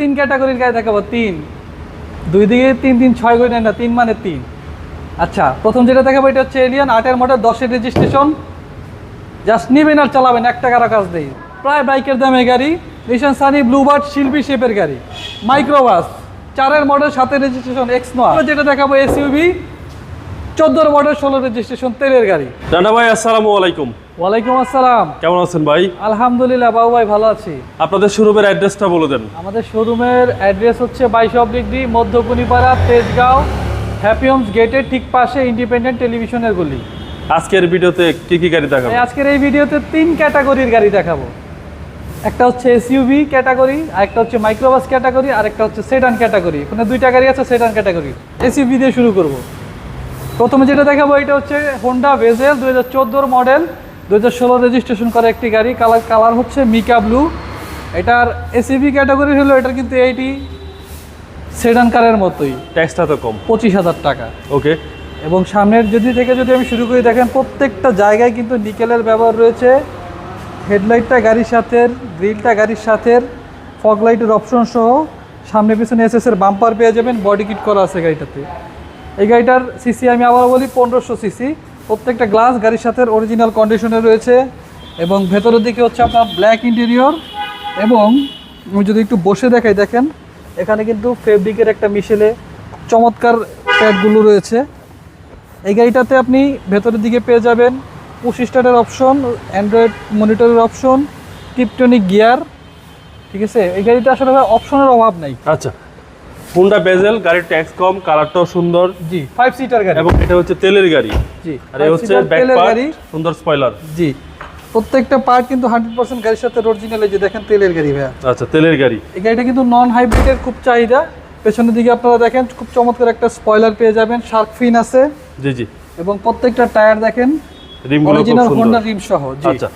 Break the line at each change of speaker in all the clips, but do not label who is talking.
তিন ক্যাটাগরির গাড়ি দেখাবো, তিন। দুই দিকে তিন তিন, ছয় গড়ি না, তিন মানে তিন। আচ্ছা প্রথম যেটা দেখাবো এটা হচ্ছে এলিয়ান আটের মোটর দশের রেজিস্ট্রেশন জাস্ট নিবেন আর চালাবেন এক টাকার কাজ দেই প্রায় বাইকের দামে গাড়ি নিশান সানি ব্লুবার্ড শিল্পী শেপের গাড়ি। মাইক্রোবাস চারের মডেল সাথে রেজিস্ট্রেশন এক্স নয় যেটা দেখাবো এসইউভি চোদ্দোর মডেল ষোলো রেজিস্ট্রেশন তেলের গাড়ি।
রানা ভাই আসসালামু আলাইকুম।
ওয়ালাইকুম আসসালাম।
কেমন আছেন ভাই?
আলহামদুলিল্লাহ বাবু ভাই ভালো আছি।
আপনাদের শোরুমের অ্যাড্রেসটা বলে দেন।
আমাদের শোরুমের অ্যাড্রেস হচ্ছে বাইশ oblique D Madhyakunipara Tejgaon happy homes গেটের ঠিক পাশে ইন্ডিপেন্ডেন্ট টেলিভিশনের গলি।
আজকের ভিডিওতে কি কি গাড়ি দেখাবো
আজকের এই ভিডিওতে তিন ক্যাটাগরির গাড়ি দেখাবো। একটা হচ্ছে এসইউভি ক্যাটাগরি আর একটা হচ্ছে মাইক্রোবাস ক্যাটাগরি আর একটা হচ্ছে সেডান ক্যাটাগরি। এখানে দুইটা গাড়ি আছে সেডান ক্যাটাগরি। এসইউভি দিয়ে শুরু করব। প্রথমে যেটা দেখাবো এটা হচ্ছে হোন্ডা ভেজেল দু হাজার চোদ্দোর মডেল দু হাজার ষোলো রেজিস্ট্রেশন করা একটি গাড়ি। কালার কালার হচ্ছে মিকা ব্লু এটার এসইভি ক্যাটাগরি হলো এটার কিন্তু এইটি সেডান কারের মতোই।
ট্যাক্সটা তো কম।
পঁচিশ হাজার টাকা।
ওকে
এবং সামনের যদি থেকে যদি আমি শুরু করি দেখেন প্রত্যেকটা জায়গায় কিন্তু নিকেলের ব্যবহার রয়েছে। হেডলাইটটা গাড়ির সাথে গ্রিলটা গাড়ির সাথে ফগলাইটের অপশন সহ। সামনে পিছনে এস এর বাম্পার পেয়ে যাবেন বডি কিট করা আছে গাড়িটাতে। এই গাড়িটার সিসি আমি আবার বলি, পনেরোশো সিসি। প্রত্যেকটা গ্লাস গাড়ির সাথে অরিজিনাল কন্ডিশনে রয়েছে এবং ভেতরের দিকে হচ্ছে আপনার ব্ল্যাক ইন্টেরিয়র এবং আমি যদি একটু বসে দেখাই, দেখেন, এখানে কিন্তু ফেব্রিকের একটা মিশেলে চমৎকার প্যাডগুলো রয়েছে। এই গাড়িটাতে আপনি ভেতরের দিকে পেয়ে যাবেন পুশ স্টার্টের অপশন অ্যান্ড্রয়েড মনিটরের অপশন টিপটনিক গিয়ার ঠিক আছে? এই গাড়িটা আসলে অপশনের অভাব নাই।
আচ্ছা। হুন্ডা বেজেল গাড়ির ট্যাক্স কম কালারটাও সুন্দর।
জি ফাইভ সিটার গাড়ি।
এবং এটা হচ্ছে তেলের গাড়ি।
জি
আর এই হচ্ছে ব্যাক পার্ট সুন্দর স্পয়লার
জি প্রত্যেকটা পার্ট কিন্তু হান্ড্রেড পার্সেন্ট গাড়ির সাথে অরিজিনাল এই যে দেখেন তেলের গাড়ি ভাইয়া।
আচ্ছা তেলের গাড়ি।
এই গাড়িটা কিন্তু নন হাইব্রিডের খুব চাহিদা। পেছনের দিকে আপনারা দেখেন খুব চমৎকার একটা স্পয়লার পেয়ে যাবেন শার্ক ফিন আছে।
জি জি।
এবং প্রত্যেকটা টায়ার দেখেন
রিমগুলো খুব
অরিজিনাল
সুন্দর।
রিম সহ জি।
আচ্ছা।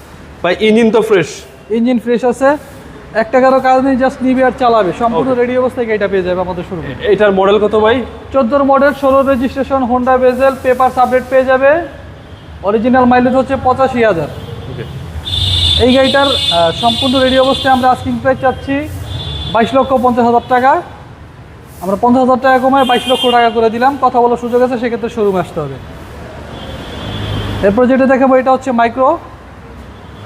ভাই ইঞ্জিন তো ফ্রেশ
ইঞ্জিন ফ্রেশ আছে। এক টাকারও কাজ নেই জাস্ট নিবে আর চালাবে। সম্পূর্ণ রেডি অবস্থায় গাড়িটা পেয়ে যাবে আমাদের শুরু
এটার মডেল কত ভাই?
চোদ্দোর মডেল ষোলো registration Honda Vezel paper update পেয়ে যাবে। অরিজিনাল মাইলেজ হচ্ছে পঁচাশি হাজার। এই গাড়িটার সম্পূর্ণ রেডি অবস্থায় আমরা আস্কিং প্রাইস চাচ্ছি বাইশ লক্ষ পঞ্চাশ হাজার টাকা। আমরা পঞ্চাশ হাজার টাকা কমায় বাইশ লক্ষ টাকা করে দিলাম। কথা বলার সুযোগ আছে সেক্ষেত্রে শোরুমে আসতে হবে। এরপর যেটা দেখাবো এটা হচ্ছে মাইক্রো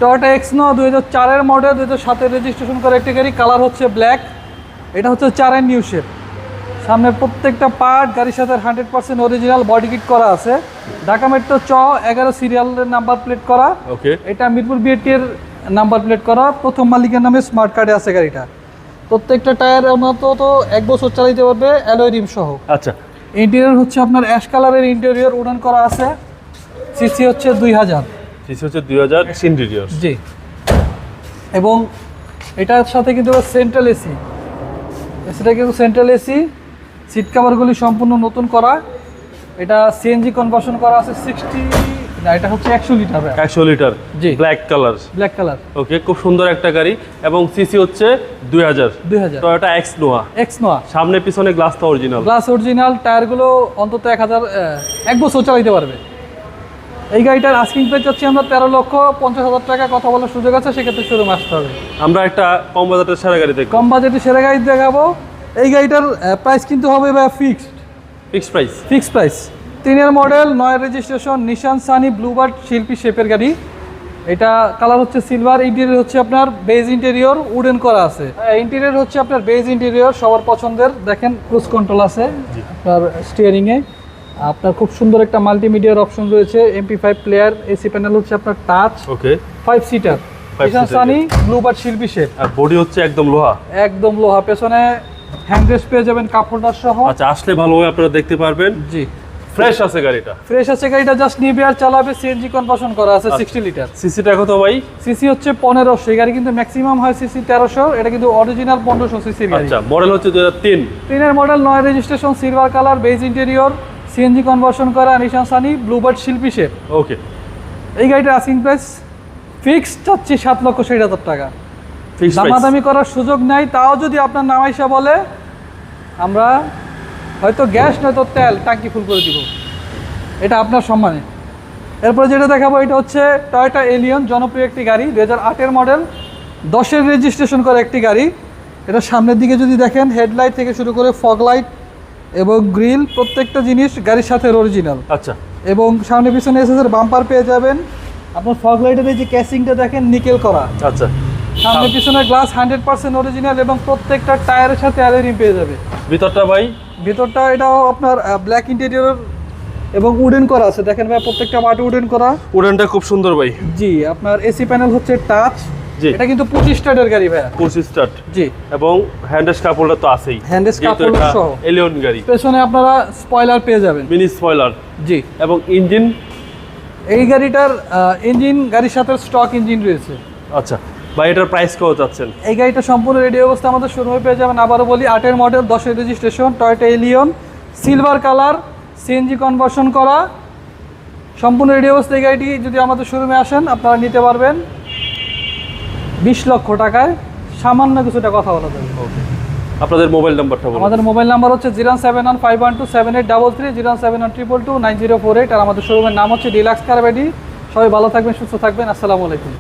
টয়োটা এক্সনো দুই হাজার চারের মডেল দুই হাজার সাতের রেজিস্ট্রেশন করা একটি গাড়ি কালার হচ্ছে ব্ল্যাক এটা হচ্ছে চারের নিউ শেপ সামনের প্রত্যেকটা পার্ট গাড়ির সাথে hundred percent original body kit করা আছে। ঢাকা মেট্রো চ এগারো সিরিয়ালের নাম্বার প্লেট করা।
ওকে
এটা মিরপুর বিএটি এর নাম্বার প্লেট করা। প্রথম মালিকের নামে স্মার্ট কার্ডে আছে গাড়িটা। প্রত্যেকটা টায়ার মতো তো এক বছর চালাইতে পারবে অ্যালয় রিম সহ।
আচ্ছা।
ইন্টেরিয়র হচ্ছে আপনার অ্যাশ কালারের ইন্টেরিয়র উডান করা আছে। সিসি হচ্ছে দুই হাজার।
সিসি হচ্ছে দুই হাজার ইন্টেরিয়র
জি। এবং এটার সাথে কিন্তু সেন্ট্রাল এসি এসিটা কিন্তু সেন্ট্রাল এসি সিট কাভারগুলি সম্পূর্ণ নতুন করা। এটা সিএনজি কনভার্সন করা আছে সিক্সটি না এটা হচ্ছে একশো লিটার
একশো লিটার
জি।
Black colour
black colour
okay খুব সুন্দর একটা গাড়ি এবং সিসি হচ্ছে দুই হাজার।
দুই হাজার।
Toyota X Noah
X Noah
সামনে পিছনে গ্লাসটা অরিজিনাল
গ্লাস অরিজিনাল টায়ারগুলো অন্তত এক হাজার এক বছর চালাইতে পারবে। এই গাড়িটার আস্কিং প্রাইস চাচ্ছি আমরা তেরো লক্ষ পঞ্চাশ হাজার টাকা। কথা বলার সুযোগ আছে সেক্ষেত্রে শোরুমে আসতে হবে।
আমরা একটা কম বাজারের সেরা গাড়ি দেখব।
কম বাজেটে সেরা গাড়ি দেখাবো। এই গাড়িটার প্রাইস কিন্তু হবে বা fixed
fixed price
fixed price তিনের মডেল নয় registration Nissan Sunny Bluebird Sylphy শেপের গাড়ি। এটা কালার হচ্ছে সিলভার ইন্টেরিয়র হচ্ছে আপনার বেজ ইন্টেরিয়র উডেন করা আছে। ইন্টেরিয়র হচ্ছে আপনার বেজ ইন্টেরিয়র সবার পছন্দের। দেখেন ক্রুজ কন্ট্রোল আছে আপনার স্টিয়ারিংয়ে আপনার খুব সুন্দর একটা মাল্টিমিডিয়ার অপশন রয়েছে MP five player AC panel হচ্ছে আপনার touch
okay
five seater Sunny Bluebird শিল্পী শেপ
আর বডি হচ্ছে একদম লোহা।
একদম লোহা। পেছনে হ্যান্ডরেস্ট পেয়ে যাবেন কাপড়দার সহ।
আচ্ছা আসলে ভালোভাবে আপনারা দেখতে পারবেন।
জি।
ফ্রেশ আছে গাড়িটা।
ফ্রেশ আছে গাড়িটা জাস্ট নিবে আর চালাবে সিএনজি কনভার্সন করা আছে সিক্সটি লিটার
সিসিটা কত ভাই।
সিসি হচ্ছে পনেরোশো। এই গাড়ি কিন্তু ম্যাক্সিমাম হয় সিসি তেরোশো। এটা কিন্তু অরিজিনাল পনেরোশো সিসির গাড়ি।
আচ্ছা মডেল হচ্ছে দুই হাজার তিন।
তিনের মডেল নয় registration silver colour beige interior CNG conversion করা নিশান সানি ব্লুবার্ড শিল্পী শেপ
ওকে
এই গাড়িটার আসিং প্রাইস ফিক্স চাচ্ছি সাত লক্ষ ষাট হাজার টাকা।
ফিক্সড
দামাদামি করার সুযোগ নাই তাও যদি আপনার নাম নামাইসা বলে আমরা হয়তো গ্যাস নয়তো তেল টাঙ্কি ফুল করে দিব। এটা আপনার সম্মানে। এরপরে যেটা দেখাবো এটা হচ্ছে টয়োটা এলিয়ন জনপ্রিয় একটি গাড়ি দু হাজার আটের মডেল দশের রেজিস্ট্রেশন করা একটি গাড়ি। এটা সামনের দিকে যদি দেখেন হেডলাইট থেকে শুরু করে ফগ লাইট এবং গ্রিল প্রত্যেকটা জিনিস গাড়ির সাথে অরিজিনাল
আচ্ছা।
এবং সামনে পিছনে এসএসের বাম্পার পেয়ে যাবেন। আপনার ফগ লাইটের এই যে ক্যাসিংটা দেখেন নিকেল করা।
আচ্ছা।
সামনে পিছনে গ্লাস হান্ড্রেড পার্সেন্ট অরিজিনাল এবং প্রত্যেকটা টায়ারের সাথে অ্যালোরিং পেয়ে যাবে।
ভিতরটা ভাই?
ভিতরটা এটাও আপনার ব্ল্যাক ইন্টেরিয়র এবং উডেন করা আছে। দেখেন ভাই প্রত্যেকটা মাটি উডেন করা।
উডেনটা খুব সুন্দর ভাই।
জি আপনার এসি প্যানেল হচ্ছে টাচ
জি।
এটা কিন্তু পঁচিশ স্টার্টের গাড়ি ভাইয়া।
কোর্স স্টার্ট।
জি।
এবং হ্যান্ডেস কাপড়টা তো আছেই। যেহেতু
কাপড় সহ।
এলিয়ন গাড়ি।
পেছনে আপনারা স্পয়লার পেয়ে যাবেন।
মিনি স্পয়লার
জি।
এবং ইঞ্জিন?
এই গাড়িটার ইঞ্জিন গাড়ির সাথে স্টক ইঞ্জিন রয়েছে।
আচ্ছা ভাই এটার প্রাইস কত চাচ্ছেন?
এই গাড়িটা সম্পূর্ণ রেডি অবস্থা আমাদের শোরুমে পেয়ে যাবেন। আবারও বলি আটের মডেল দশের registration Toyota Allion silver colour CNG conversion করা। সম্পূর্ণ রেডি অবস্থা এই গাড়িটি যদি আমাদের শোরুমে আসেন আপনারা নিতে পারবেন। বিশ লক্ষ টাকায় সামান্য কিছু কিছুটা কথা বলা যাবে।
আপনাদের মোবাইল নাম্বারটা বলুন।
আমাদের মোবাইল নাম্বার হচ্ছে zero seven one five one two seven eight double three zero seven one triple two nine zero four eight আর আমাদের শোরুমের নাম হচ্ছে ডিলাক্স কারবেডি সবাই ভালো থাকবেন সুস্থ থাকবেন আসসালামু আলাইকুম।